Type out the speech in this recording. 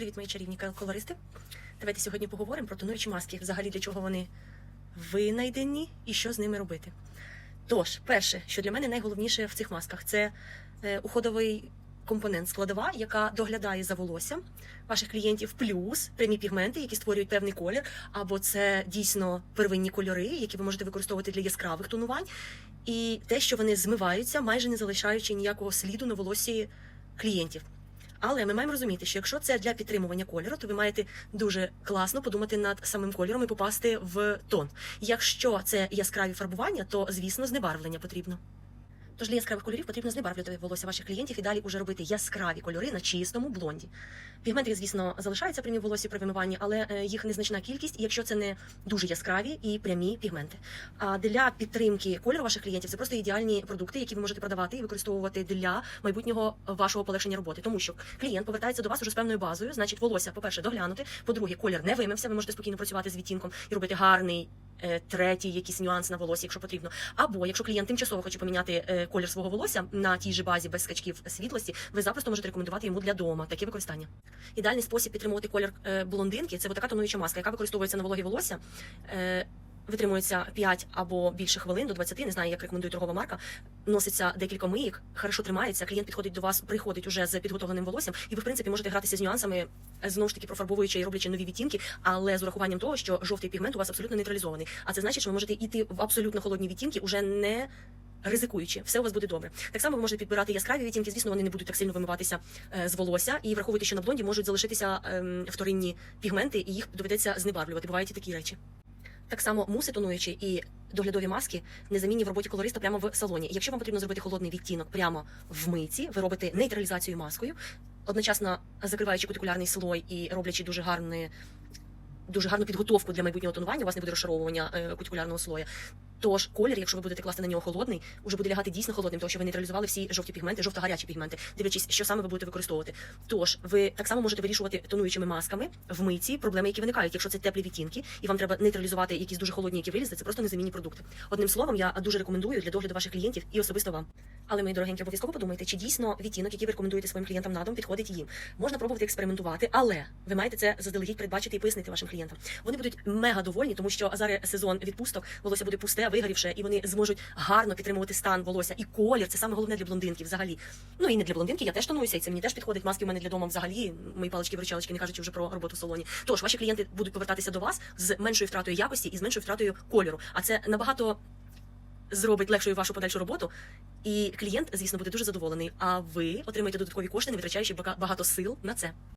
Привіт, мої чарівні колористи. Давайте сьогодні поговоримо про тонуючі маски. Взагалі для чого вони винайдені і що з ними робити. Тож, перше, що для мене найголовніше в цих масках, це е, уходовий компонент складова, яка доглядає за волоссям ваших клієнтів, плюс прямі пігменти, які створюють певний колір, або це дійсно первинні кольори, які ви можете використовувати для яскравих тонувань, і те, що вони змиваються, майже не залишаючи ніякого сліду на волосі клієнтів. Але ми маємо розуміти, що якщо це для підтримування кольору, то ви маєте дуже класно подумати над самим кольором і попасти в тон. Якщо це яскраві фарбування, то звісно знебарвлення потрібно. Тож для яскравих кольорів потрібно знебарвлювати волосся ваших клієнтів і далі уже робити яскраві кольори на чистому блонді. Пігменти, звісно, залишаються прямі в волосі при вимиванні, але е, їх незначна кількість, якщо це не дуже яскраві і прямі пігменти. А для підтримки кольору ваших клієнтів це просто ідеальні продукти, які ви можете продавати і використовувати для майбутнього вашого полегшення роботи. Тому що клієнт повертається до вас уже з певною базою, значить, волосся, по-перше, доглянути. По-друге, колір не вимився. Ви можете спокійно працювати з відтінком і робити гарний. Е, Третій якийсь нюанс на волосі, якщо потрібно. Або якщо клієнт тимчасово хоче поміняти е, колір свого волосся на тій же базі без скачків світлості, ви запросто можете рекомендувати йому для дома таке використання. Ідеальний спосіб підтримувати колір е, блондинки це така тонуюча маска, яка використовується на вологі волосся. Витримується 5 або більше хвилин до 20, не знаю, як рекомендує торгова марка. Носиться декілька миїк, хорошо тримається. Клієнт підходить до вас, приходить уже з підготовленим волоссям, і ви, в принципі, можете гратися з нюансами, знову ж таки профарбовуючи і роблячи нові відтінки, але з урахуванням того, що жовтий пігмент у вас абсолютно нейтралізований. А це значить, що ви можете йти в абсолютно холодні відтінки, уже не ризикуючи, все у вас буде добре. Так само ви можете підбирати яскраві відтінки. Звісно, вони не будуть так сильно вимиватися е, з волосся, і враховуйте, що на блонді можуть залишитися ем, вторинні пігменти, і їх доведеться знебарвлювати. Бувають і такі речі. Так само муси тонуючі і доглядові маски незамінні в роботі колориста прямо в салоні. Якщо вам потрібно зробити холодний відтінок прямо в мийці, ви робите нейтралізацію маскою, одночасно закриваючи кутикулярний слой і роблячи дуже гарне. Дуже гарну підготовку для майбутнього тонування, у вас не буде розшаровування е, кутикулярного слоя. Тож колір, якщо ви будете класти на нього холодний, уже буде лягати дійсно холодним, тому що ви нейтралізували всі жовті пігменти, жовто-гарячі пігменти, дивлячись, що саме ви будете використовувати. Тож ви так само можете вирішувати тонуючими масками в митці проблеми, які виникають. Якщо це теплі відтінки, і вам треба нейтралізувати якісь дуже холодні, які вилізли, це просто незамінні продукти. Одним словом, я дуже рекомендую для догляду ваших клієнтів і особисто вам. Але мої дорогенькі, обов'язково подумайте, чи дійсно відтінок, який ви рекомендуєте своїм клієнтам на дом, підходить їм. Можна пробувати експериментувати, але ви маєте це заздалегідь передбачити і пояснити вашим клієнтам. Вони будуть мега довольні, тому що зараз сезон відпусток, волосся буде пусте, вигорівше, і вони зможуть гарно підтримувати стан волосся і колір. Це саме головне для блондинки взагалі. Ну і не для блондинки, я теж тонуюся, і це мені теж підходить. Маски в мене для дому взагалі. Мої палички виручалочки, не кажучи вже про роботу в салоні. Тож ваші клієнти будуть повертатися до вас з меншою втратою якості і з меншою втратою кольору. А це набагато зробить легшою вашу подальшу роботу, і клієнт, звісно, буде дуже задоволений. А ви отримаєте додаткові кошти, не витрачаючи багато сил на це.